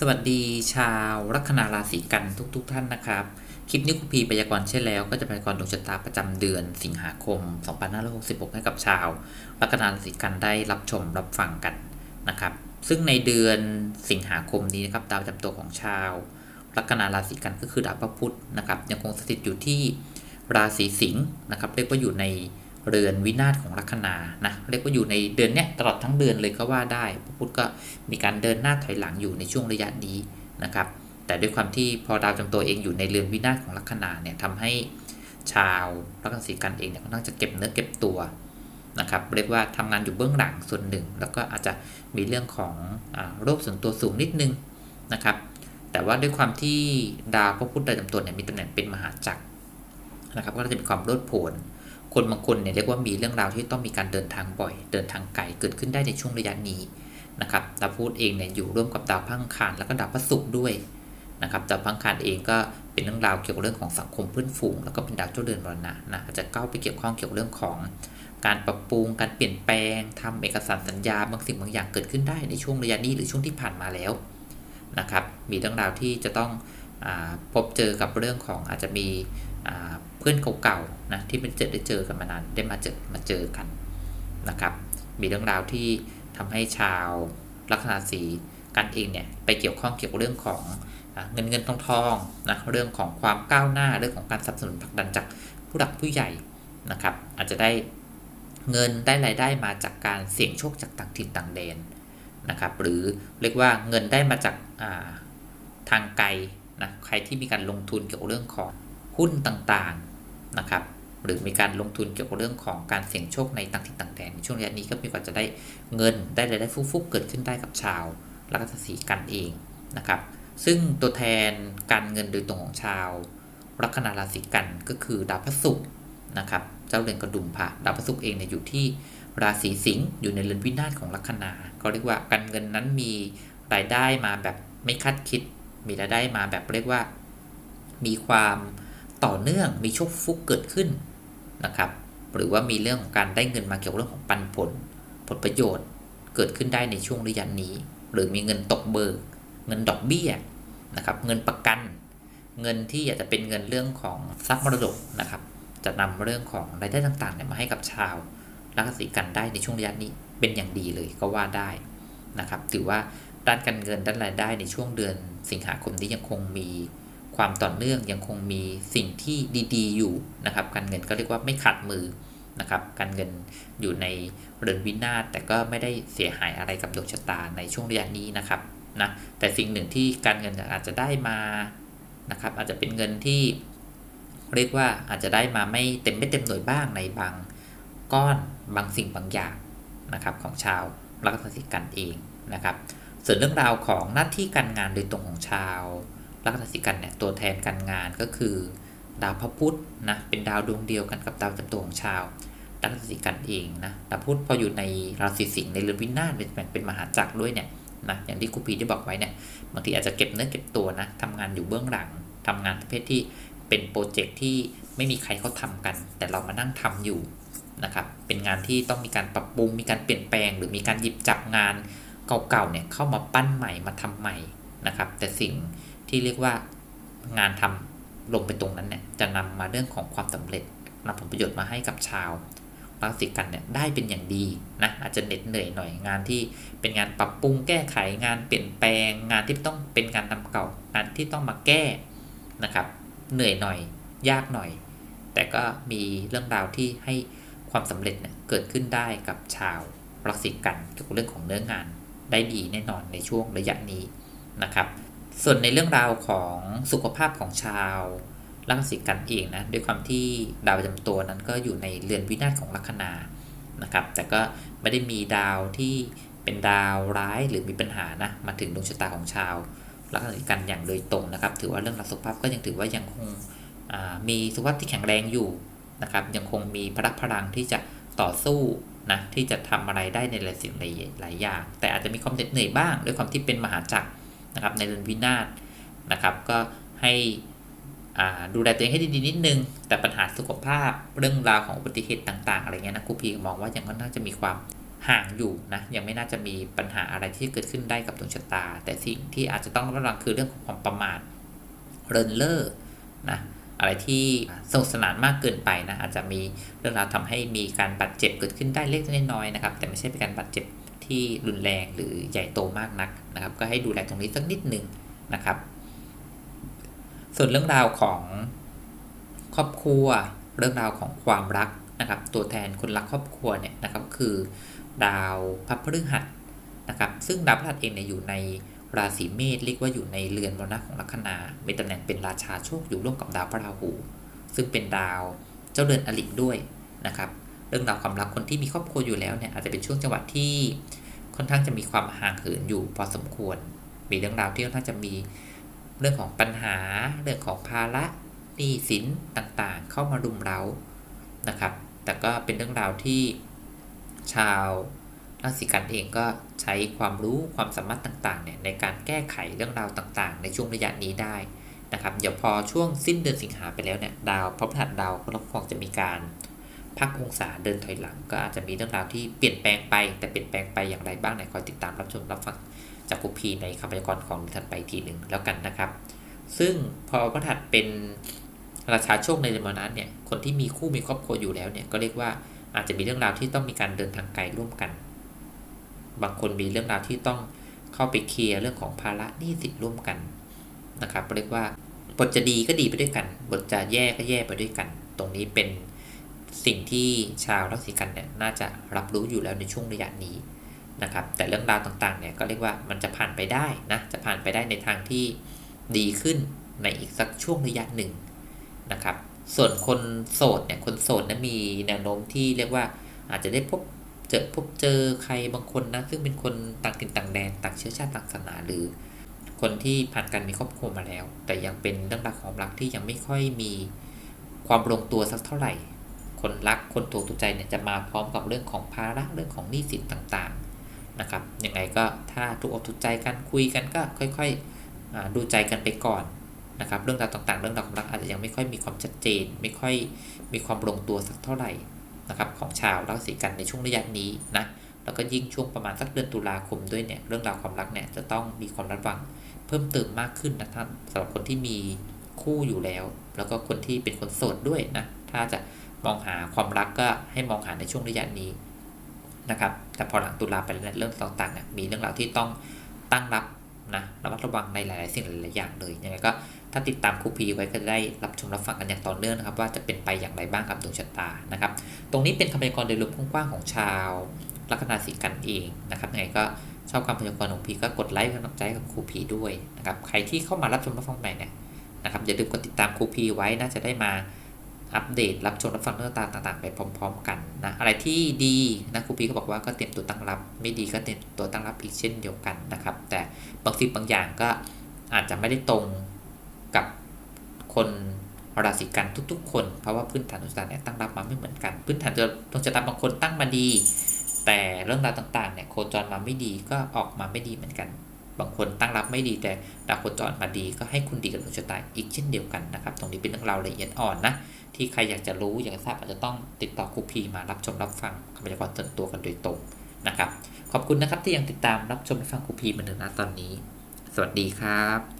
สวัสดีชาวลัคนาราศีกันทุกๆทท่านนะครับ คลิปนี้คุณพีพยากรณ์เช่นแล้วก็จะพยากรณ์ดวงชะตาประจำเดือนสิงหาคม 2566 ให้กับชาวลัคนาราศีกันได้รับชมรับฟังกันนะครับ ซึ่งในเดือนสิงหาคมนี้นะครับดาวประจำตัวของชาวลัคนาราศีกันก็คือดาวพระพุธนะครับยังคงสถิตอยู่ที่ราศีสิงห์นะครับเรียกว่าอยู่ใน เรือนวินาศของลัคนานะเรียกว่าอยู่ในเดือนเนี้ยตลอดทั้งเดือนเลยก็ว่าได้พระพุธก็มีการเดินหน้าถอยหลังอยู่ในช่วงระยะนี้นะครับ แต่ด้วยความที่พอดาวจำตัวเองอยู่ในเรือนวินาศของลัคนาเนี่ยทำให้ชาวลัคนาสีกันเองเนี่ยค่อนข้างจะเก็บเนื้อเก็บตัวนะครับเรียกว่าทำงานอยู่เบื้องหลังส่วนหนึ่ง แล้วก็อาจจะมีเรื่องของอโรคส่วนตัวสูงนิดนึงนะครับ แต่ว่าด้วยความที่ดาวพระพุธดาวจำตัวเนี่ยมีตำแหน่งเป็นมหาจักรนะครับ ก็จะมีความโลดโผน คนบางคนเนี่ยเรียกว่ามีเรื่องราวที่ต้องมีการเดินทางบ่อย เดินทางไกลเกิดขึ้นได้ในช่วงระยะนี้นะครับดาวพุธเองเนี่ยอยู่ร่วมกับดาวพังคารแล้วก็ดาวพฤหัสด้วยนะครับดาวพังคารเองก็เป็นเรื่องราวเกี่ยวกับเรื่องของสังคมเพื่อนฝูง แล้วก็เป็นดาวเจ้าเดือนมรณะนะอาจจะก้าวไปเกี่ยวข้องเกี่ยวกับเรื่องของการปรับปรุงการเปลี่ยนแปลงทำเอกสารสัญญาบางสิ่งบางอย่างเกิดขึ้นได้ในช่วงระยะนี้หรือช่วงที่ผ่านมาแล้วนะครับมีเรื่องราวที่จะต้องอพบเจอกับเรื่องของอาจจะมีเพื่อนเก่าๆนะที่เป็นเจอได้เจอกันมานานได้มาเจอมาเจอกันนะครับ มีเรื่องราวที่ทำให้ชาวลัคนาสีกันเองเนี่ยไปเกี่ยวข้องเกี่ยวกับเรื่องของเงินเงินทองทองนะเรื่องของความก้าวหน้าเรื่องของการสนับสนุนผลักดันจากผู้หลักผู้ใหญ่นะครับ อาจจะได้เงินได้รายได้มาจากการเสี่ยงโชคจากต่างถิ่นต่างแดนนะครับ หรือเรียกว่าเงินได้มาจากาทางไกลนะใครที่มีการลงทุนเกี่ยวกับเรื่องของ หุ้นต่างๆนะครับหรือมีการลงทุนเกี่ยวกับเรื่องของการเสี่ยงโชคในต่างถิ่นต่างแดนในช่วงระยะนี้ก็มีโอกาสจะได้เงินได้รายได้ฟุกๆเกิดขึ้นได้กับชาวลัคนาสีกันเองนะครับซึ่งตัวแทนการเงินโดยตรงของชาวลัคนาราศีกันก็คือดาวพฤหัสนะครับเจ้าเรือนกระดุมพระดาวพฤหัสเองเนี่ยอยู่ที่ราศีสิงห์อยู่ในเรือนวินาศของลัคนาก็เรียกว่าการเงินนั้นมีรายได้มาแบบไม่คาดคิด มีรายได้มาแบบเรียกว่า มีความ ต่อเนื่องมีโชคฟุกเกิดขึ้นนะครับ หรือว่ามีเรื่องของการได้เงินมาเกี่ยวกับเรื่องของปันผล ผลประโยชน์เกิดขึ้นได้ในช่วงระยะนี้ หรือมีเงินตกเบิก เงินดอกเบี้ยนะครับ เงินประกัน เงินที่อาจจะเป็นเงินเรื่องของทรัพย์มรดกนะครับ จะนำเรื่องของรายได้ต่างๆเนี่ยมาให้กับชาวราศีกันได้ในช่วงระยะนี้เป็นอย่างดีเลยก็ว่าได้นะครับ ถือว่าด้านการเงินด้านรายได้ในช่วงเดือนสิงหาคมนี้ยังคงมี ความต่อเนื่องยังคงมีสิ่งที่ดีๆ อยู่นะครับ การเงินก็เรียกว่าไม่ขาดมือนะครับ การเงินอยู่ในเรือนวินาศแต่ก็ไม่ได้เสียหายอะไรกับดวงชะตาในช่วงระยะนี้นะครับนะแต่สิ่งหนึ่งที่การเงินอาจจะได้มานะครับ อาจจะเป็นเงินที่เรียกว่าอาจจะได้มาไม่เต็มไม่เต็มหน่วยบ้างในบางก้อนบางสิ่งบางอย่างนะครับของชาวลัคนาสิกันเองนะครับ ส่วนเรื่องราวของหน้าที่การงานโดยตรงของชาว ลัคนาสิกันเนี่ยตัวแทนการงานก็คือ ดาวพระพุธนะเป็นดาวดวงเดียวกันกับดาวจำตัวของชาวลัคนาสิกันเองนะดาวพุธพออยู่ในราศีสิงห์ในเรือนวินาศเป็นเป็นมหาจักรด้วยเนี่ยนะอย่างที่ครูพีได้บอกไว้เนี่ยบางทีอาจจะเก็บเนื้อเก็บตัวนะทำงานอยู่เบื้องหลังทำงานประเภทที่เป็นโปรเจกต์ที่ไม่มีใครเขาทากัน แต่เรามานั่งทำอยู่นะครับเป็นงานที่ต้องมีการปรับปรุงมีการเปลี่ยนแปลง หรือมีการหยิบจับงานเก่าๆเนี่ยเข้ามาปั้นใหม่มาทำใหม่นะครับแต่สิ่ง ที่เรียกว่างานทำลงไปตรงนั้นเนี่ยจะนำมาเรื่องของความสำเร็จนำผลประโยชน์มาให้กับชาวราศีกันเนี่ยได้เป็นอย่างดีนะอาจจะเหน็ดเหนื่อยหน่อยงานที่เป็นงานปรับปรุงแก้ไขงานเปลี่ยนแปลง งานที่ต้องเป็นงานทำเก่างานที่ต้องมาแก้นะครับ เหนื่อยหน่อยยากหน่อย แต่ก็มีเรื่องราวที่ให้ความสำเร็จเนี่ยเกิดขึ้นได้กับชาวราศีกันเกี่ยวกับเรื่องของเนื้องานได้ดีแน่นอนในช่วงระยะนี้นะครับ ส่วนในเรื่องราวของสุขภาพของชาวลัคนากันเองนะด้วยความที่ดาวประจำตัวนั้นก็อยู่ในเรือนวินาศของลัคนานะครับ แต่ก็ไม่ได้มีดาวที่เป็นดาวร้ายหรือมีปัญหานะมาถึงดวงชะตาของชาวลัคนากันอย่างโดยตรงนะครับ ถือว่าเรื่องราวสุขภาพก็ยังถือว่ายังคงมีสุขภาพที่แข็งแรงอยู่นะครับ ยังคงมีพลังพลังที่จะต่อสู้นะที่จะทำอะไรได้ในหลายสิ่งหลายอย่าง แต่อาจจะมีความเหน็ดเหนื่อยบ้าง ด้วยความที่เป็นมหาจักร นะครับในเรือนวินาศนะครับ ก็ให้ดูแลตัวเองให้ดีๆนิดนึง แต่ปัญหาสุขภาพเรื่องราวของอุบัติเหตุต่าง ๆ อะไรเงี้ยนะครูพีมองว่ายังก็น่าจะมีความห่างอยู่นะยังไม่น่าจะมีปัญหาอะไรที่เกิดขึ้นได้กับดวงชะตา แต่สิ่งที่อาจจะต้องระวังคือเรื่องของความประมาทเรินเล่อนะอะไรที่สนุกสนานมากเกินไปนะอาจจะมีเรื่องราวทำให้มีการบาดเจ็บเกิดขึ้นได้เล็กน้อยๆนะครับ แต่ไม่ใช่เป็นการบาดเจ็บ ที่รุนแรงหรือใหญ่โตมากนักนะครับ ก็ให้ดูแลตรงนี้สักนิดหนึ่งนะครับ ส่วนเรื่องราวของครอบครัว เรื่องราวของความรักนะครับ ตัวแทนคนรักครอบครัวเนี่ยนะครับคือ ดาวพระพฤหัสนะครับ ซึ่งดาวพฤหัสเองเนี่ยอยู่ในราศีเมษเรียกว่าอยู่ในเรือนมรณะของลัคนามีตำแหน่งเป็นราชาโชคอยู่ร่วมกับดาวพระราหู ซึ่งเป็นดาวเจ้าเรือนอลิด้วยนะครับ เรื่องราวความรักคนที่มีครอบครัวอยู่แล้วเนี่ยอาจจะเป็นช่วงจังหวะที่ค่อนข้างจะมีความห่างเหินอยู่พอสมควร มีเรื่องราวที่ค่อนข้างจะมีเรื่องของปัญหา เรื่องของภาระหนี้สินต่างๆ เข้ามารุมเร้านะครับ แต่ก็เป็นเรื่องราวที่ชาวราศีกันเองก็ใช้ความรู้ความสามารถต่างๆเนี่ยในการแก้ไขเรื่องราวต่างๆ ในช่วงระยะนี้ได้นะครับเดี๋ยวพอช่วงสิ้นเดือนสิงหาไปแล้วเนี่ยดาวพระพฤหัสดาวพระคองจะมีการ พักองศาเดินถอยหลัง ก็อาจจะมีเรื่องราวที่เปลี่ยนแปลงไป แต่เปลี่ยนแปลงไปอย่างไรบ้างเนี่ยคอยติดตามรับชมรับฟังจากคุพีในคำพยากรณ์ของดิฉันไปทีหนึ่งแล้วกันนะครับ ซึ่งพอพระหัสเป็นราชาโชคในเดือนมนั้นเนี่ยคนที่มีคู่มีครอบครัวอยู่แล้วเนี่ยก็เรียกว่าอาจจะมีเรื่องราวที่ต้องมีการเดินทางไกลร่วมกัน บางคนมีเรื่องราวที่ต้องเข้าไปเคลียร์เรื่องของภาระหนี้สินร่วมกันนะครับเรียกว่าบทจะดีก็ดีไปด้วยกัน บทจะแย่ก็แย่ไปด้วยกัน ตรงนี้เป็น สิ่งที่ชาวราศีกันเนี่ยน่าจะรับรู้อยู่แล้วในช่วงระยะนี้นะครับ แต่เรื่องราวต่างๆเนี่ยก็เรียกว่ามันจะผ่านไปได้นะจะผ่านไปได้ในทางที่ดีขึ้นในอีกสักช่วงระยะหนึ่งนะครับ ส่วนคนโสดเนี่ยคนโสดนะมีแนวโน้มที่เรียกว่าอาจจะได้พบเจอพบเจอใครบางคนนะซึ่งเป็นคนต่างถิ่นต่างแดนต่างเชื้อชาติต่างศาสนาหรือ คนที่ผ่านการมีครอบครัวมาแล้ว แต่ยังเป็นเรื่องราวของรักที่ยังไม่ค่อยมีความลงตัวสักเท่าไหร่ คนรักคนถูกถูกใจเนี่ยจะมาพร้อมกับเรื่องของภาระเรื่องของหนี้สินต่างๆนะครับยังไงก็ถ้าถูกอกถูกใจกันคุยกันก็ค่อยๆดูใจกันไปก่อนนะครับเรื่องราวต่างๆ เรื่องราวความรักอาจจะยังไม่ค่อยมีความชัดเจน ไม่ค่อยมีความลงตัวสักเท่าไหร่นะครับของชาวราศีกันในช่วงระยะนี้นะแล้วก็ยิ่งช่วงประมาณสักเดือนตุลาคมด้วยเนี่ยเรื่องราวความรักเนี่ยจะต้องมีความระวังเพิ่มเติมมากขึ้นนะครับสำหรับคนที่มีคู่อยู่แล้ว แล้วก็คนที่เป็นคนโสดด้วยนะถ้าจะ มองหาความรักก็ให้มองหาในช่วงระยะนี้นะครับ แต่พอหลังตุลาไปแล้วเรื่องต่างๆเนี่ยมีเรื่องราวที่ต้องตั้งรับนะระมัดระวังในหลายๆสิ่งหลายๆอย่างเลยยังไงก็ถ้าติดตามครูพีไว้ก็จะได้รับชมรับฟังกันอย่างต่อเนื่องนะครับ ว่าจะเป็นไปอย่างไรบ้างกับดวงชะตานะครับ ตรงนี้เป็นคำพยากรณ์โดยรวมกว้างๆของชาวลัคนาสีกันเองนะครับยังไงก็ชอบคำพยากรณ์ของพีก็กดไลค์กำลังใจกับครูพีด้วยนะครับใครที่เข้ามารับชมรับฟังใหม่เนี่ยนะครับอย่าลืมกดติดตามครูพีไว้น่าจะได้มา อัปเดตรับชมรับฟังเรื่องต่างๆ ไปพร้อม ๆ กันนะอะไรที่ดีนะครูพีก็บอกว่าก็เตรียมตัวตั้งรับ ไม่ดีก็เตรียมตัวตั้งรับอีกเช่นเดียวกันนะครับ แต่บางสิ่งบางอย่างก็อาจจะไม่ได้ตรงกับคนราศีกันทุก ๆ คน เพราะว่าพื้นฐานดวงชะตาเนี่ยตั้งรับมาไม่เหมือนกัน พื้นฐานดวงชะตาบางคนตั้งมาดี แต่เรื่องราวต่างๆเนี่ยโคจรมาไม่ดีก็ออกมาไม่ดีเหมือนกัน บางคนตั้งรับไม่ดีแต่ดาวโคจรมาดีก็ให้คุณดีกับดวงชะตาอีกเช่นเดียวกันนะครับ ตรงนี้เป็นเรื่องราวละเอียดอ่อนนะ ที่ใครอยากจะรู้อยากจะทราบอาจจะต้องติดต่อครูพีมารับชมรับฟังคำพยากรณ์ส่วนตัวกันโดยตรงนะครับ ขอบคุณนะครับที่ยังติดตามรับชมรับฟังครูพีมาถึงณตอนนี้ สวัสดีครับ